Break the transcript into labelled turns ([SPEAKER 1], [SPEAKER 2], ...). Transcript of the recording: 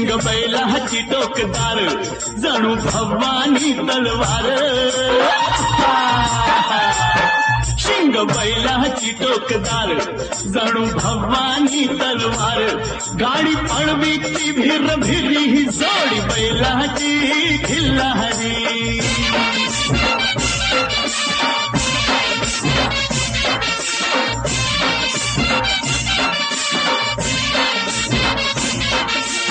[SPEAKER 1] शिंग बैलाची टोकदार जणू भवानी तलवार. शिंग बैला बैलाची टोकदार जणू भवानी तलवार. गाडी पळवी ती भिर भिरी ही जोडी बैलाची खिल्लारी.